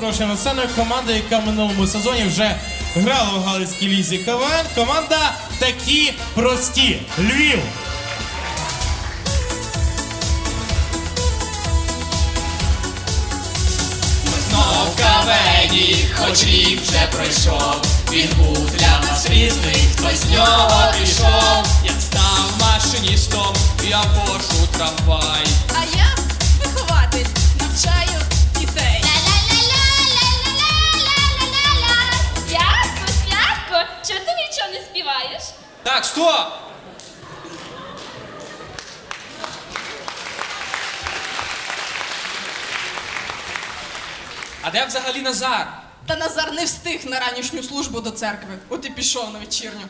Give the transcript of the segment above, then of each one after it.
запрошуємо на сцену команду, яка в минулому сезоні вже грала у Галицькій лізі КВН. Команда такі прості. Львів. Знов кавені, хоч рік вже пройшов. Він був для нас різний, хтось з нього пішов. Я став машиністом, я вожу трамвай. А я вихователь, навчаю співаєш? Так, стоп! А де взагалі Назар? Та Назар не встиг на ранішню службу до церкви. От і пішов на вечірню.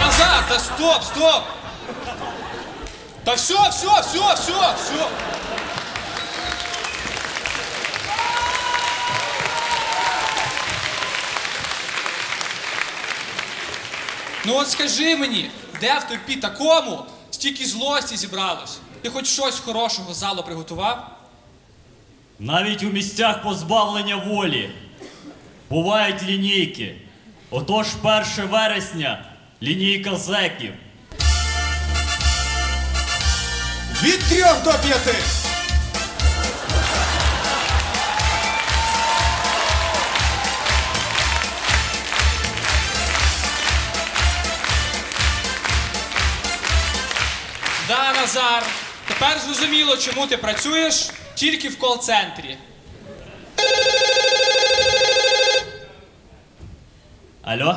Назар, та стоп, стоп! Та все, все, все, все, все. Ну от скажи мені, де в тобі такому стільки злості зібралось? Ти хоч щось хорошого залу приготував? Навіть у місцях позбавлення волі бувають лінійки. Отож 1 вересня лінійка зеків. Від трьох до п'яти. Да, Назар. Тепер зрозуміло, чому ти працюєш тільки в кол-центрі. Алло?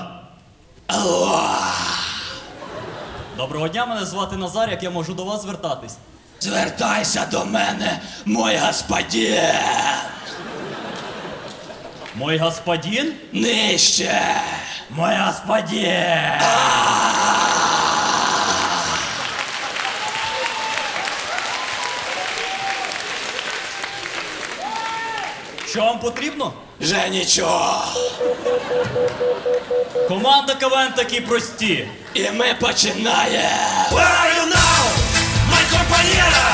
Алло. Доброго дня, мене звати Назар, як я можу до вас звертатись. Звертайся до мене, мой господин. Мой господин? Нижче. Мой господин! Що вам потрібно? Вже нічого. Команда КВН такі прості. І ми починаємо. Where are you now, my compañera?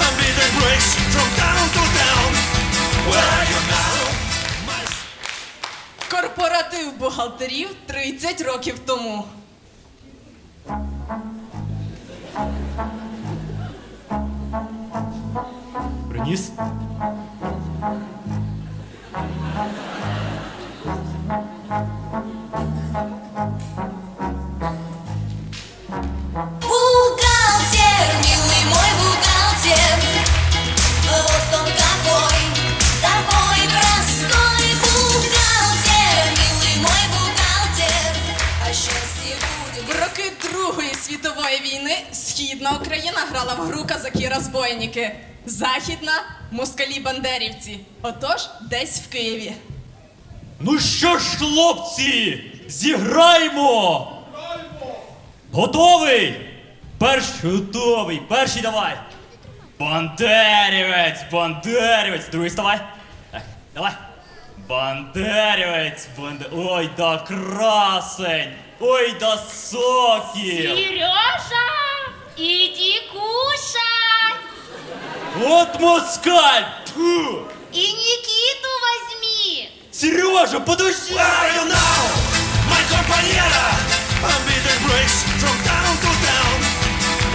I'm beating bricks from town to town. Where are you now? Корпоратив бухгалтерів 30 років тому. Приніс? Світової війни східна Україна грала в гру казаки-розбойники. Західна москалі-бандерівці. Отож, десь в Києві. Ну що ж, хлопці, зіграймо! Готовий? Перший готовий. Перший давай. Бандерівець, бандерівець. Другий вставай. Так, давай. Бандерівець, банд... Ой, да красень. Ой, да сокіл. Сережа, иди кушать. От москаль. Тьфу. И Никиту возьми. Сережа, подожди. Where are you now, my compañera? I'm beating bricks from town to town.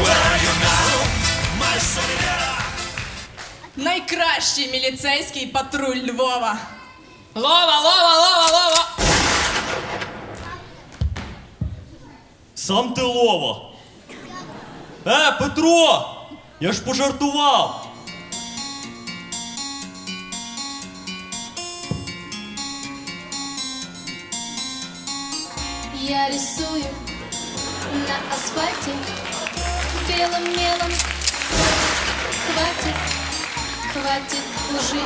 Where are you now, my solidera? Найкращий міліцейський патруль Львова. Лова, лова, лова, лова! Сам ти лова. Е, Петро! Я ж пожартував. Я рисую на асфальте белым мелом. Хватит, хватит лжи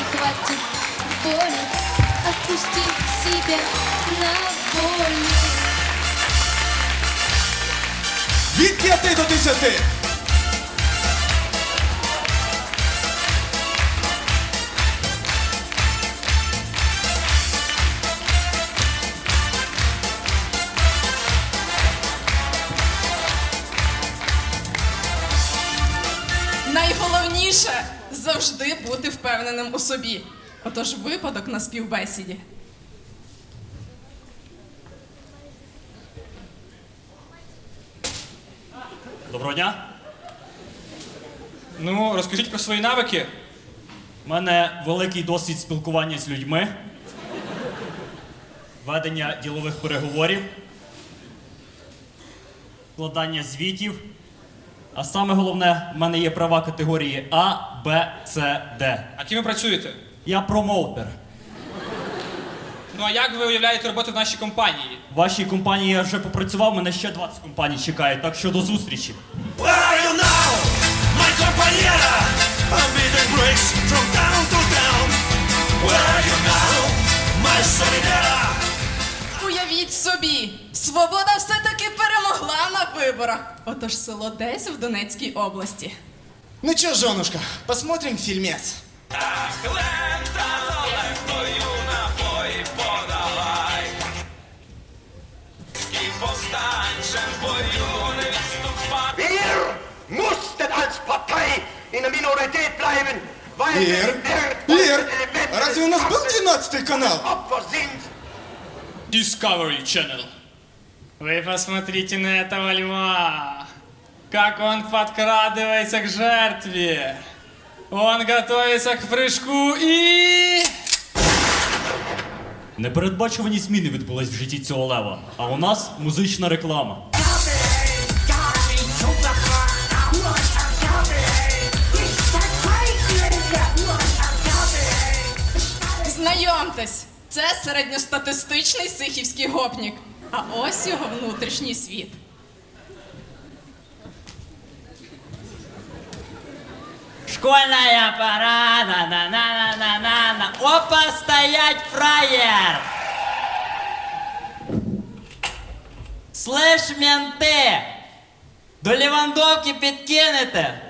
и хватит боли. Отпусти себя на волю. від 5 до 10. Найголовніше завжди бути впевненим у собі. Отож, випадок на співбесіді. Доброго дня. Ну, розкажіть про свої навики. У мене великий досвід спілкування з людьми, ведення ділових переговорів, складання звітів. А саме головне, в мене є права категорії А, Б, С, Д. А ким ви працюєте? Я промоутер. Ну а як ви уявляєте роботу в нашій компанії? В вашій компанії я вже попрацював, мене ще 20 компаній чекають, так що до зустрічі. Уявіть собі, свобода все-таки перемогла на виборах. Отож, село десь в Донецькій області. Ну чё, женушка, посмотрим фильмец. Wir mussten als Partei in der Minorität bleiben, weil Ир, wir Ир, разве у нас был 12 канал? Opfer sind. Discovery Channel. Вы посмотрите на этого льва. Как он подкрадывается к жертве. Он готовится к прыжку и... Непередбачувані зміни відбулись в житті цього лева, а у нас музична реклама. Знайомтесь, це середньостатистичний сихівський гопнік. А ось його внутрішній світ. Школьная пора, на на на на на на на Опа, стоять, фраєр! Слышь, менти! До Лівандовки підкинете?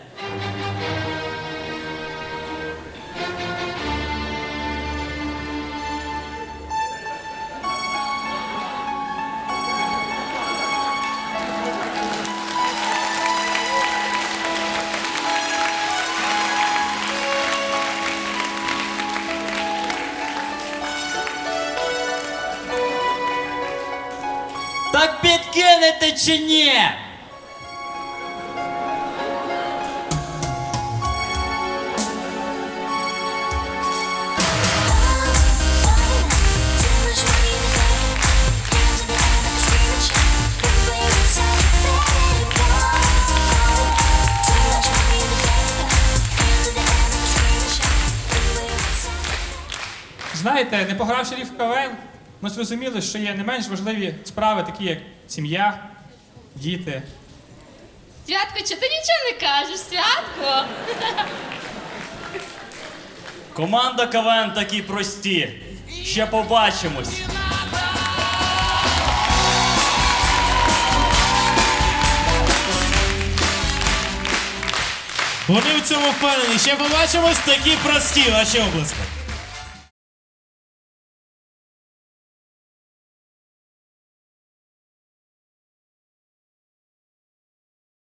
Так підкинете чи ні? Знаєте, не погравши в КВН, ми зрозуміли, що є не менш важливі справи, такі як сім'я, діти. Святко, чи ти нічого не кажеш, святко? Команда КВН такі прості. Ще побачимось. Вони в цьому впевнені. Ще побачимось такі прості ваші обласки.